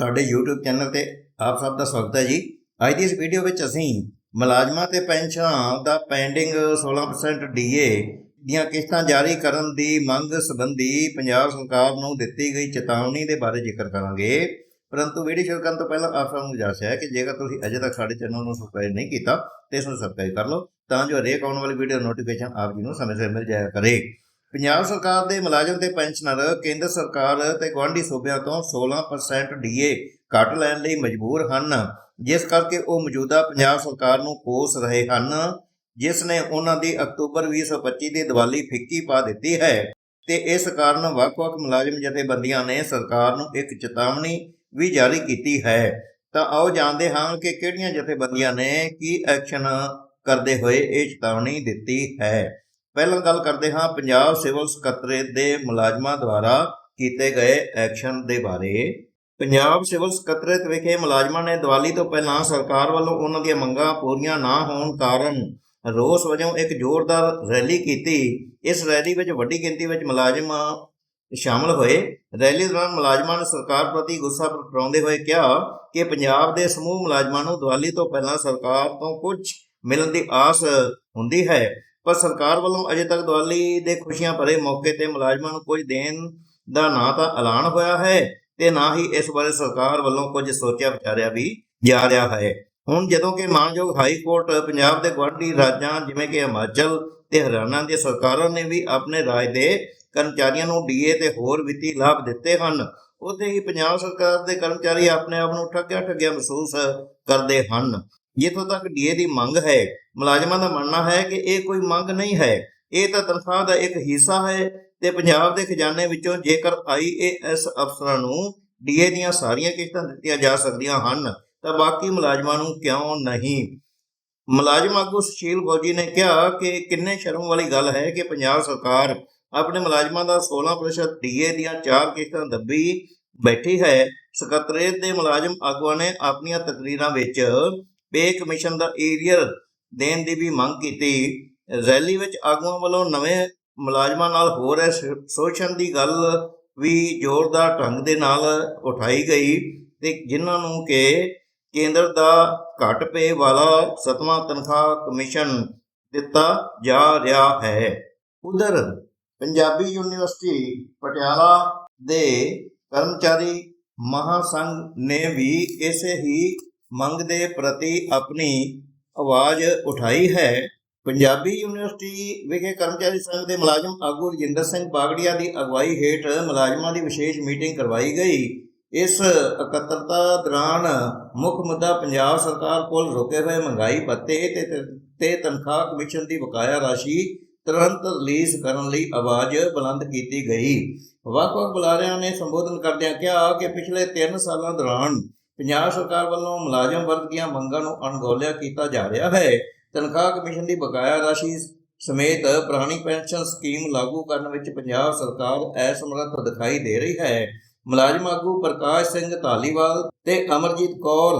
ਸਾਡੇ YouTube channel ਤੇ ਆਪ ਸਭ ਦਾ ਸਵਾਗਤ ਹੈ ਜੀ। ਅੱਜ ਦੀ ਇਸ ਵੀਡੀਓ ਵਿੱਚ ਅਸੀਂ ਮੁਲਾਜ਼ਮਾਂ ਤੇ ਪੈਨਸ਼ਨਾਂ ਦਾ ਪੈਂਡਿੰਗ 16% ਡੀਏ ਦੀਆਂ ਕਿਸ਼ਤਾਂ ਜਾਰੀ ਕਰਨ ਦੀ ਮੰਗ ਸੰਬੰਧੀ ਪੰਜਾਬ ਸਰਕਾਰ ਨੂੰ ਦਿੱਤੀ ਗਈ ਚੇਤਾਵਨੀ ਦੇ ਬਾਰੇ ਜ਼ਿਕਰ ਕਰਾਂਗੇ। ਪਰੰਤੂ ਵੀਡੀਓ ਸ਼ੁਰੂ ਕਰਨ ਤੋਂ ਪਹਿਲਾਂ ਆਪ ਸਭ ਨੂੰ ਗੁਜ਼ਾਰਿਸ਼ ਹੈ ਕਿ ਜੇਕਰ ਤੁਸੀਂ ਅਜੇ ਤੱਕ ਸਾਡੇ ਚੈਨਲ ਨੂੰ ਸਬਸਕ੍ਰਾਈਬ ਨਹੀਂ ਕੀਤਾ, ਤੇ ਇਸ ਨੂੰ ਸਬਸਕ੍ਰਾਈਬ ਕਰ ਲਓ, ਤਾਂ ਜੋ ਹਰੇਕ ਆਉਣ ਵਾਲੀ ਵੀਡੀਓ ਨੋਟੀਫਿਕੇਸ਼ਨ ਆਪ ਜੀ ਨੂੰ ਸਮੇਂ ਸਿਰ ਮਿਲ ਜਾਇਆ ਕਰੇ। ਪੰਜਾਬ ਸਰਕਾਰ ਦੇ ਮੁਲਾਜ਼ਮ ਤੇ ਪੈਨਸ਼ਨਰ, ਕੇਂਦਰ ਸਰਕਾਰ ਤੇ ਗੁਆਂਢੀ ਸੂਬਿਆਂ ਤੋਂ 16% ਡੀਏ ਕੱਟ ਲੈਣ ਲਈ ਮਜਬੂਰ ਹਨ, ਜਿਸ ਕਰਕੇ ਉਹ ਮੌਜੂਦਾ ਪੰਜਾਬ ਸਰਕਾਰ ਨੂੰ ਕੋਸ ਰਹੇ ਹਨ, ਜਿਸ ਨੇ ਉਹਨਾਂ ਦੀ ਅਕਤੂਬਰ 2025 ਦੀ ਦੀਵਾਲੀ ਫਿੱਕੀ ਪਾ ਦਿੱਤੀ ਹੈ ਤੇ ਇਸ ਕਾਰਨ ਵੱਖ-ਵੱਖ ਮੁਲਾਜ਼ਮ ਜਥੇਬੰਦੀਆਂ ਨੇ ਸਰਕਾਰ ਨੂੰ ਇੱਕ ਚੇਤਾਵਨੀ ਵੀ ਜਾਰੀ ਕੀਤੀ ਹੈ। ਤਾਂ ਆਓ ਜਾਣਦੇ ਹਾਂ ਕਿ ਕਿਹੜੀਆਂ ਜਥੇਬੰਦੀਆਂ ਨੇ ਕੀ ਐਕਸ਼ਨ ਕਰਦੇ ਹੋਏ ਇਹ ਚੇਤਾਵਨੀ ਦਿੱਤੀ ਹੈ। ਪਹਿਲਾਂ ਗੱਲ ਕਰਦੇ ਹਾਂ ਪੰਜਾਬ ਸਿਵਲ ਸਕੱਤਰੇਤ ਦੇ ਮੁਲਾਜ਼ਮਾਂ ਦੁਆਰਾ ਕੀਤੇ ਗਏ ਐਕਸ਼ਨ ਦੇ ਬਾਰੇ। ਪੰਜਾਬ ਸਿਵਲ ਸਕੱਤਰੇਤ ਵਿਖੇ ਮੁਲਾਜ਼ਮਾਂ ਨੇ ਦੀਵਾਲੀ ਤੋਂ ਪਹਿਲਾਂ ਸਰਕਾਰ ਵੱਲੋਂ ਉਹਨਾਂ ਦੀਆਂ ਮੰਗਾਂ ਪੂਰੀਆਂ ਨਾ ਹੋਣ ਕਾਰਨ ਰੋਸ ਵਜੋਂ ਇੱਕ ਜ਼ੋਰਦਾਰ ਰੈਲੀ ਕੀਤੀ। ਇਸ ਰੈਲੀ ਵਿੱਚ ਵੱਡੀ ਗਿਣਤੀ ਵਿੱਚ ਮੁਲਾਜ਼ਮ ਸ਼ਾਮਲ ਹੋਏ। ਰੈਲੀ ਦੌਰਾਨ ਮੁਲਾਜ਼ਮਾਂ ਨੇ ਸਰਕਾਰ ਪ੍ਰਤੀ ਗੁੱਸਾ ਪ੍ਰਗਟਾਉਂਦੇ ਹੋਏ ਕਿਹਾ ਕਿ ਪੰਜਾਬ ਦੇ ਸਮੂਹ ਮੁਲਾਜ਼ਮਾਂ ਨੂੰ ਦੀਵਾਲੀ ਤੋਂ ਪਹਿਲਾਂ ਸਰਕਾਰ ਤੋਂ ਕੁਝ ਮਿਲਣ ਦੀ ਆਸ ਹੁੰਦੀ ਹੈ। ਪਰ ਸਰਕਾਰ ਵੱਲੋਂ ਅਜੇ ਤੱਕ ਦੀਵਾਲੀ ਦੇ ਖੁਸ਼ੀਆਂ ਭਰੇ ਮੌਕੇ ਤੇ ਮੁਲਾਜ਼ਮਾਂ ਨੂੰ ਕੁਝ ਦੇਣ ਦਾ ਨਾ ਤਾਂ ਐਲਾਨ ਹੋਇਆ ਹੈ ਤੇ ਨਾ ਹੀ ਇਸ ਬਾਰੇ ਸਰਕਾਰ ਵੱਲੋਂ ਕੁਝ ਸੋਚਿਆ ਵਿਚਾਰਿਆ ਵੀ ਜਾ ਰਿਹਾ ਹੈ। ਹੁਣ ਜਦੋਂ ਕਿ ਮਾਨਯੋਗ ਹਾਈ ਕੋਰਟ ਪੰਜਾਬ ਦੇ ਗੁਆਂਢੀ ਰਾਜਾਂ ਜਿਵੇਂ ਕਿ ਹਿਮਾਚਲ ਤੇ ਹਰਿਆਣਾ ਦੀਆਂ ਸਰਕਾਰਾਂ ਨੇ ਵੀ ਆਪਣੇ ਰਾਜ ਦੇ ਕਰਮਚਾਰੀਆਂ ਨੂੰ ਡੀਏ ਤੇ ਹੋਰ ਵਿੱਤੀ ਲਾਭ ਦਿੱਤੇ ਹਨ, ਉੱਥੇ ਹੀ ਪੰਜਾਬ ਸਰਕਾਰ ਦੇ ਕਰਮਚਾਰੀ ਆਪਣੇ ਆਪ ਨੂੰ ਠੱਗਿਆ ਠੱਗਿਆ ਮਹਿਸੂਸ ਕਰਦੇ ਹਨ। ਜਿੱਥੋਂ ਤੱਕ ਡੀਏ ਦੀ ਮੰਗ ਹੈ, ਮੁਲਾਜ਼ਮਾਂ ਦਾ ਮੰਨਣਾ ਹੈ ਕਿ ਇਹ ਕੋਈ ਮੰਗ ਨਹੀਂ ਹੈ। ਇਹ ਤਾਂ ਤਨਖਾਹ ਦਾ ਇੱਕ ਹਿੱਸਾ ਹੈ ਤੇ ਪੰਜਾਬ ਦੇ ਖਜ਼ਾਨੇ ਵਿੱਚੋਂ ਜੇਕਰ ਆਈਏਐਸ ਅਫਸਰਾਂ ਨੂੰ ਡੀਏ ਦੀਆਂ ਸਾਰੀਆਂ ਕਿਸ਼ਤਾਂ ਦਿੱਤੀਆਂ ਜਾ ਸਕਦੀਆਂ ਹਨ, ਤਾਂ ਬਾਕੀ ਮੁਲਾਜ਼ਮਾਂ ਨੂੰ ਕਿਉਂ ਨਹੀਂ? ਮੁਲਾਜ਼ਮ ਆਗੂ ਸੁਸ਼ੀਲ ਫੌਜੀ ਨੇ ਕਿਹਾ ਕਿ ਕਿੰਨੇ ਸ਼ਰਮ ਵਾਲੀ ਗੱਲ ਹੈ ਕਿ ਪੰਜਾਬ ਸਰਕਾਰ ਆਪਣੇ ਮੁਲਾਜ਼ਮਾਂ ਦਾ 16% ਡੀਏ ਦੀਆਂ ਚਾਰ ਕਿਸ਼ਤਾਂ ਦੱਬੀ ਬੈਠੀ ਹੈ। ਸਕੱਤਰੇਤ ਦੇ ਮੁਲਾਜ਼ਮ ਆਗੂਆਂ ਨੇ ਆਪਣੀਆਂ ਤਕਰੀਰਾਂ ਵਿੱਚ ਪੇ ਕਮਿਸ਼ਨ ਦਾ ਏਰੀਅਰ ਦੇਣ ਦੀ ਵੀ ਮੰਗ ਕੀਤੀ। ਰੈਲੀ ਵਿੱਚ ਆਗੂਆਂ ਵੱਲੋਂ ਨਵੇਂ ਮੁਲਾਜ਼ਮਾਂ ਨਾਲ ਹੋ ਰਹੇ ਸ਼ੋਸ਼ਣ ਦੀ ਗੱਲ ਵੀ ਜ਼ੋਰਦਾਰ ਢੰਗ ਦੇ ਨਾਲ ਉਠਾਈ ਗਈ ਤੇ ਜਿਨ੍ਹਾਂ ਨੂੰ ਕਿ ਕੇਂਦਰ ਦਾ ਘੱਟ ਪੇ ਵਾਲਾ ਸਤਵਾਂ ਤਨਖਾਹ ਕਮਿਸ਼ਨ ਦਿੱਤਾ ਜਾ ਰਿਹਾ ਹੈ। ਉਧਰ ਪੰਜਾਬੀ ਯੂਨੀਵਰਸਿਟੀ ਪਟਿਆਲਾ ਦੇ ਕਰਮਚਾਰੀ ਮਹਾਸੰਘ ਨੇ ਵੀ ਇਸੇ ਹੀ ਮੰਗ ਦੇ ਪ੍ਰਤੀ ਆਪਣੀ ਆਵਾਜ਼ ਉਠਾਈ ਹੈ। ਪੰਜਾਬੀ ਯੂਨੀਵਰਸਿਟੀ ਵਿਖੇ ਕਰਮਚਾਰੀ ਸੰਘ ਦੇ ਮੁਲਾਜ਼ਮ ਆਗੂ ਰਜਿੰਦਰ ਸਿੰਘ ਬਾਗੜੀਆ ਦੀ ਅਗਵਾਈ ਹੇਠ ਮੁਲਾਜ਼ਮਾਂ ਦੀ ਵਿਸ਼ੇਸ਼ ਮੀਟਿੰਗ ਕਰਵਾਈ ਗਈ। ਇਸ ਇਕੱਤਰਤਾ ਦੌਰਾਨ ਮੁੱਖ ਮੁੱਦਾ ਪੰਜਾਬ ਸਰਕਾਰ ਕੋਲ ਰੁਕੇ ਹੋਏ ਮਹਿੰਗਾਈ ਭੱਤੇ ਤੇ ਤੇ ਤਨਖਾਹ ਕਮਿਸ਼ਨ ਦੀ ਬਕਾਇਆ ਰਾਸ਼ੀ ਤੁਰੰਤ ਰਿਲੀਜ਼ ਕਰਨ ਲਈ ਆਵਾਜ਼ ਬੁਲੰਦ ਕੀਤੀ ਗਈ। ਵੱਖ-ਵੱਖ ਬੁਲਾਰਿਆਂ ਨੇ ਸੰਬੋਧਨ ਕਰਦਿਆਂ ਕਿਹਾ ਕਿ ਪਿਛਲੇ 3 ਸਾਲਾਂ ਦੌਰਾਨ ਪੰਜਾਬ ਸਰਕਾਰ ਵੱਲੋਂ ਮੁਲਾਜ਼ਮ ਵਰਗ ਦੀਆਂ ਮੰਗਾਂ ਨੂੰ ਅਣਗੌਲਿਆ ਕੀਤਾ ਜਾ ਰਿਹਾ ਹੈ। ਤਨਖਾਹ ਕਮਿਸ਼ਨ ਦੀ ਬਕਾਇਆ ਰਾਸ਼ੀ ਸਮੇਤ ਪੁਰਾਣੀ ਪੈਨਸ਼ਨ ਸਕੀਮ ਲਾਗੂ ਕਰਨ ਵਿੱਚ ਪੰਜਾਬ ਸਰਕਾਰ ਅਸਮਰੱਥ ਦਿਖਾਈ ਦੇ ਰਹੀ ਹੈ। ਮੁਲਾਜ਼ਮ ਆਗੂ ਪ੍ਰਕਾਸ਼ ਸਿੰਘ ਧਾਲੀਵਾਲ ਤੇ ਅਮਰਜੀਤ ਕੌਰ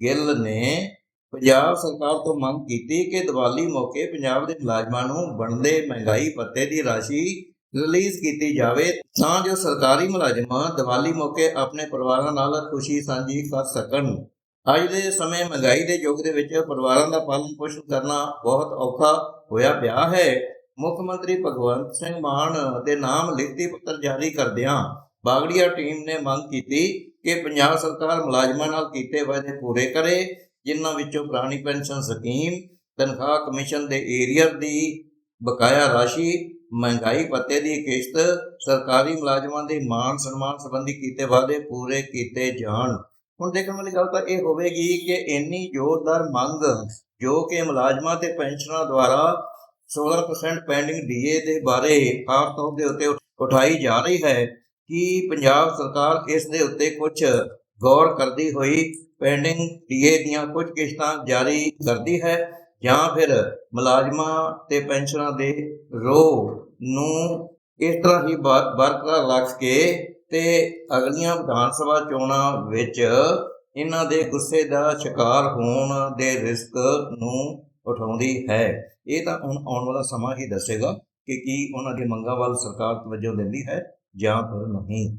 ਗਿੱਲ ਨੇ ਪੰਜਾਬ ਸਰਕਾਰ ਤੋਂ ਮੰਗ ਕੀਤੀ ਕਿ ਦੀਵਾਲੀ ਮੌਕੇ ਪੰਜਾਬ ਦੇ ਮੁਲਾਜ਼ਮਾਂ ਨੂੰ ਬਣਦੇ ਮਹਿੰਗਾਈ ਭੱਤੇ ਦੀ ਰਾਸ਼ੀ ਰਿਲੀਜ਼ ਕੀਤੀ ਜਾਵੇ, ਤਾਂ ਜੋ ਸਰਕਾਰੀ ਮੁਲਾਜ਼ਮਾਂ ਦੀਵਾਲੀ ਮੌਕੇ ਆਪਣੇ ਪਰਿਵਾਰਾਂ ਨਾਲ ਖੁਸ਼ੀ ਸਾਂਝੀ ਕਰ ਸਕਣ। ਅੱਜ ਦੇ ਸਮੇਂ ਮਹਿੰਗਾਈ ਦੇ ਯੁੱਗ ਦੇ ਵਿੱਚ ਪਰਿਵਾਰਾਂ ਦਾ ਪਾਲਣ ਪੋਸ਼ਣ ਕਰਨਾ ਬਹੁਤ ਔਖਾ ਹੋਇਆ ਪਿਆ ਹੈ। ਮੁੱਖ ਮੰਤਰੀ ਭਗਵੰਤ ਸਿੰਘ ਮਾਨ ਦੇ ਨਾਮ ਲਿਖਤੀ ਪੱਤਰ ਜਾਰੀ ਕਰਦਿਆਂ ਬਾਗੜੀਆ ਟੀਮ ਨੇ ਮੰਗ ਕੀਤੀ ਕਿ ਪੰਜਾਬ ਸਰਕਾਰ ਮੁਲਾਜ਼ਮਾਂ ਨਾਲ ਕੀਤੇ ਵਾਅਦੇ ਪੂਰੇ ਕਰੇ, ਜਿਨ੍ਹਾਂ ਵਿੱਚੋਂ ਪੁਰਾਣੀ ਪੈਨਸ਼ਨ ਸਕੀਮ, ਤਨਖਾਹ ਕਮਿਸ਼ਨ ਦੇ ਏਰੀਅਰ ਦੀ ਬਕਾਇਆ ਰਾਸ਼ੀ ਮਹਿੰਗਾਈ ਭੱਤੇ ਦੀ ਕਿਸ਼ਤ ਸਰਕਾਰੀ ਮੁਲਾਜ਼ਮਾਂ ਦੇ ਮਾਣ ਸਨਮਾਨ ਸੰਬੰਧੀ ਕੀਤੇ ਵਾਅਦੇ ਪੂਰੇ ਕੀਤੇ ਜਾਣ। ਹੁਣ ਦੇਖਣ ਵਾਲੀ ਗੱਲ ਤਾਂ ਇਹ ਹੋਵੇਗੀ ਕਿ ਇੰਨੀ ਜ਼ੋਰਦਾਰ ਮੰਗ ਜੋ ਕਿ ਮੁਲਾਜ਼ਮਾਂ ਤੇ ਪੈਨਸ਼ਨਰਾਂ ਦੁਆਰਾ 16% ਪੈਂਡਿੰਗ ਡੀਏ ਦੇ ਬਾਰੇ ਖਾਸ ਤੌਰ ਦੇ ਉੱਤੇ ਉਠਾਈ ਜਾ ਰਹੀ ਹੈ ਕਿ ਪੰਜਾਬ ਸਰਕਾਰ ਇਸ ਦੇ ਉੱਤੇ ਕੁਝ ਗੌਰ ਕਰਦੀ ਹੋਈ ਪੈਂਡਿੰਗ ਡੀਏ ਦੀਆਂ ਕੁਝ ਕਿਸ਼ਤਾਂ ਜਾਰੀ ਕਰਦੀ ਹੈ। ਜਾਂ ਫਿਰ ਮੁਲਾਜ਼ਮਾਂ ਤੇ ਪੈਨਸ਼ਨਰਾਂ ਦੇ ਰੋਹ ਨੂੰ ਇਸ ਤਰ੍ਹਾਂ ਹੀ ਬਰਕਰਾਰ ਰੱਖ ਕੇ ਤੇ ਅਗਲੀਆਂ ਵਿਧਾਨ ਸਭਾ ਚੋਣਾਂ ਵਿੱਚ ਇਹਨਾਂ ਦੇ ਗੁੱਸੇ ਦਾ ਸ਼ਿਕਾਰ ਹੋਣ ਦੇ ਰਿਸਕ ਨੂੰ ਉਠਾਉਂਦੀ ਹੈ। ਇਹ ਤਾਂ ਹੁਣ ਆਉਣ ਵਾਲਾ ਸਮਾਂ ਹੀ ਦੱਸੇਗਾ ਕਿ ਕੀ ਉਹਨਾਂ ਦੀ ਮੰਗਾਂ ਵੱਲ ਸਰਕਾਰ ਤਵੱਜੋ ਦਿੰਦੀ ਹੈ ਜਾਂ ਫਿਰ ਨਹੀਂ।